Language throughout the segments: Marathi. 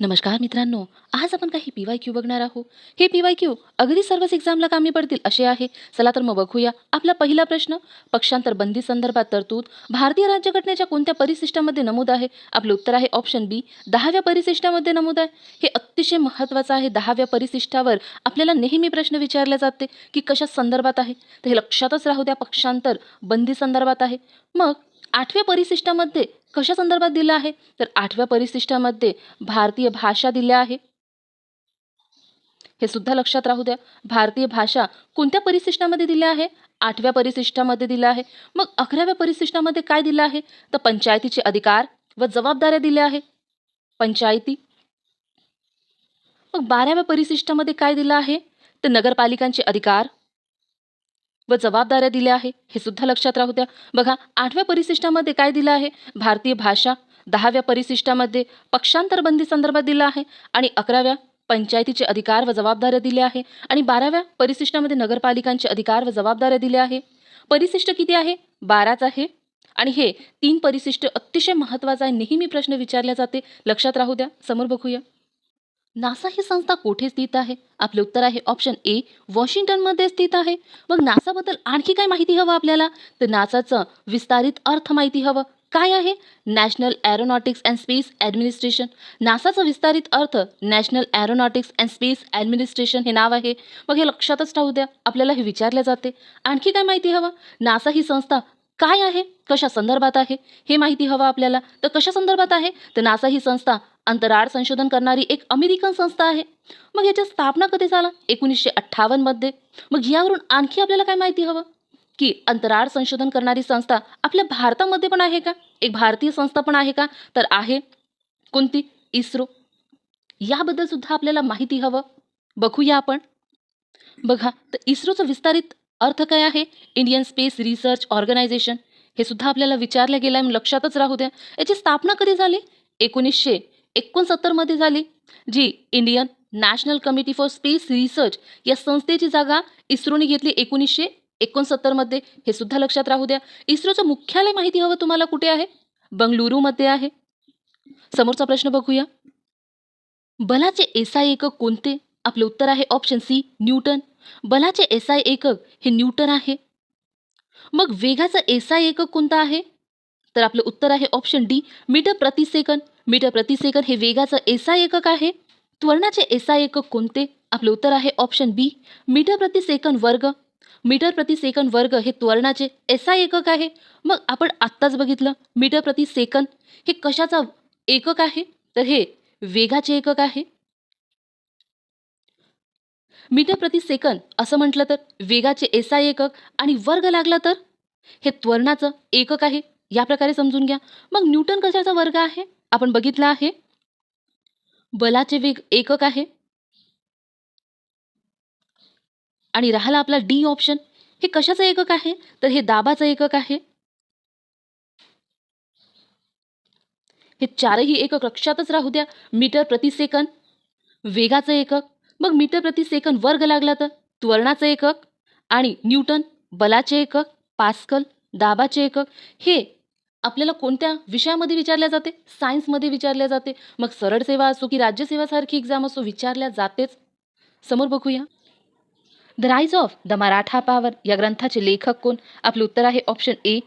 नमस्कार मित्रांनो आज आपण काही पी वाय क्यू बघणार आहोत. हे पी वाय क्यू अगदी सर्वच एक्झामला कामी पडतील असे आहे. चला तर मग बघूया आपला पहिला प्रश्न. पक्षांतर बंदी संदर्भात तरतूद. भारतीय राज्यघटनेच्या कोणत्या परिशिष्टामध्ये नमूद आहे? आपलं उत्तर आहे ऑप्शन बी दहाव्या परिशिष्टामध्ये नमूद आहे. हे अतिशय महत्त्वाचं आहे. दहाव्या परिशिष्टावर आपल्याला नेहमी प्रश्न विचारले जाते की कशा संदर्भात आहे? तर हे लक्षातच राहू द्या पक्षांतर बंदी संदर्भात आहे. मग आठव्या परिशिष्टामध्ये कशा संदर्भात दिलं आहे? तर आठव्या परिशिष्टामध्ये भारतीय भाषा दिल्या आहे. हे सुद्धा लक्षात राहू द्या. भारतीय भाषा कोणत्या परिशिष्टामध्ये दिल्या आहे? आठव्या परिशिष्टामध्ये दिलं आहे. मग अकराव्या परिशिष्टामध्ये काय दिलं आहे? तर पंचायतीचे अधिकार व जबाबदाऱ्या दिल्या आहे. पंचायती. मग बाराव्या परिशिष्टामध्ये काय दिलं आहे? तर नगरपालिकांचे अधिकार व जबाबदाऱ्या दिल्या आहे हे सुद्धा लक्षात राहू द्या. बघा आठव्या परिशिष्टामध्ये काय दिलं आहे? भारतीय भाषा दहाव्या परिशिष्टामध्ये पक्षांतर बंदी संदर्भात दिलं आहे आणि अकराव्या पंचायतीचे अधिकार व जबाबदाऱ्या दिल्या आहे आणि बाराव्या परिशिष्टामध्ये नगरपालिकांचे अधिकार व जबाबदाऱ्या दिल्या आहे. परिशिष्ट किती आहे? बाराच आहे. आणि हे तीन परिशिष्ट अतिशय महत्त्वाचं आहे नेहमी प्रश्न विचारले जाते. लक्षात राहू द्या. समोर बघूया. नासा ही संस्था कोठे स्थित आहे? आपले उत्तर आहे ऑप्शन ए वॉशिंग्टनमध्ये स्थित आहे. मग नासाबद्दल आणखी काय माहिती हवं आपल्याला? तर नासाचं विस्तारित अर्थ माहिती हवं. काय आहे? National Aeronautics and Space Administration नासाचं विस्तारित अर्थ National Aeronautics and Space Administration हे नाव आहे. मग हे लक्षातच राहू द्या. आपल्याला हे विचारले जाते. आणखी काय माहिती हवं? नासा ही संस्था काय आहे? कशा संदर्भात आहे? हे माहिती हवं आपल्याला. तर कशा संदर्भात आहे? तर नासा ही संस्था अंतराळ संशोधन करणारी एक अमेरिकन संस्था आहे. मग याच्या स्थापना कधी झाला? एकोणीसशे अठ्ठावन्नमध्ये मग यावरून आणखी आपल्याला काय माहिती हवं? की अंतराळ संशोधन करणारी संस्था आपल्या भारतामध्ये पण आहे का? एक भारतीय संस्था पण आहे का? तर आहे. कोणती? इस्रो. याबद्दल सुद्धा आपल्याला माहिती हवं. बघूया आपण. बघा तर इस्रोचं विस्तारित अर्थ काय आहे? इंडियन स्पेस रिसर्च ऑर्गनायझेशन हे सुद्धा आपल्याला विचारलं गेलं आहे लक्षातच राहू द्या. याची स्थापना कधी झाली? एकोणीसशे एकोणसत्तरमध्ये झाली. जी Indian National Committee for Space Research या संस्थेची जागा इस्रोने घेतली एकोणीसशे एकोणसत्तरमध्ये हे सुद्धा लक्षात राहू द्या. इस्रोचं मुख्यालय माहिती हवं तुम्हाला कुठे आहे? बंगळुरूमध्ये आहे. समोरचा प्रश्न बघूया. बलाचे एसआय एकक कोणते? आपले उत्तर आहे ऑप्शन सी न्यूटन. बलाचे एसआय एकक हे न्यूटन आहे. मग वेगाचं एसआय एकक कोणतं आहे? तर आपलं उत्तर आहे ऑप्शन डी मीटर प्रति सेकंद. मीटर प्रति सेकंद हे वेगाचं एसआय एकक आहे. त्वरणाचे एसआय एकक कोणते? आपलं उत्तर आहे ऑप्शन बी मीटर प्रति सेकंद वर्ग. मीटर प्रति सेकंद वर्ग हे त्वरणाचे एसआय एकक आहे. मग आपण आत्ताच बघितलं मीटर प्रति सेकंद हे कशाचा एकक आहे? तर हे वेगाचे एकक आहे. मीटर प्रति सेकंद असं म्हटलं तर? वेगाचे एसआय एकक आणि वर्ग लागला तर? हे त्वरणाचं एकक आहे या प्रकारे समजून घ्या. मग न्यूटन कशाचा वर्ग आहे? आपण बघितलं आहे. बलाचे वेग एकक आहे. आणि राहिला आपला डी ऑप्शन. हे कशाचं एकक आहे? तर हे दाबाचं एकक आहे. हे चारही एकक लक्षातच राहू द्या. मीटर प्रति सेकंद वेगाचं एकक मग मीटर प्रति सेकंद वर्ग लागला तर? त्वरणाचं एकक आणि न्यूटन बलाचे एकक पास्कल दाबाचे एकक हे आपल्याला कोणत्या विषयामध्ये विचारल्या जाते? सायन्समध्ये विचारल्या जाते. मग सरळ सेवा असो की राज्यसेवासारखी एक्झाम असो विचारल्या जातेच. समोर बघूया. The Rise of the Maratha Power या ग्रंथाचे लेखक कोण? आपलं उत्तर आहे ऑप्शन ए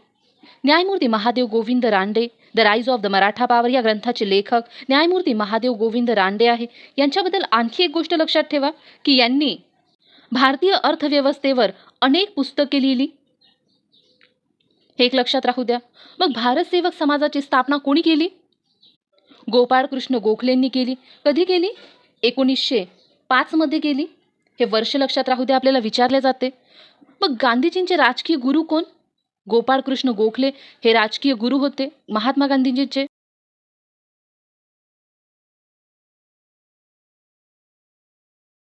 न्यायमूर्ती Mahadev Govind Ranade The Rise of the Maratha Power या ग्रंथाचे लेखक न्यायमूर्ती महादेव गोविंद रांडे आहे. यांच्याबद्दल आणखी एक गोष्ट लक्षात ठेवा की यांनी भारतीय अर्थव्यवस्थेवर अनेक पुस्तके लिहिली. हे एक लक्षात राहू द्या. मग भारत सेवक समाजाची स्थापना कोणी केली? गोपाळकृष्ण गोखलेंनी केली. कधी केली? एकोणीसशे पाचमध्ये केली. हे वर्ष लक्षात राहू द्या आपल्याला विचारले जाते. मग गांधीजींचे राजकीय गुरु कोण? गोपाळकृष्ण गोखले हे राजकीय गुरु होते महात्मा गांधींजीचे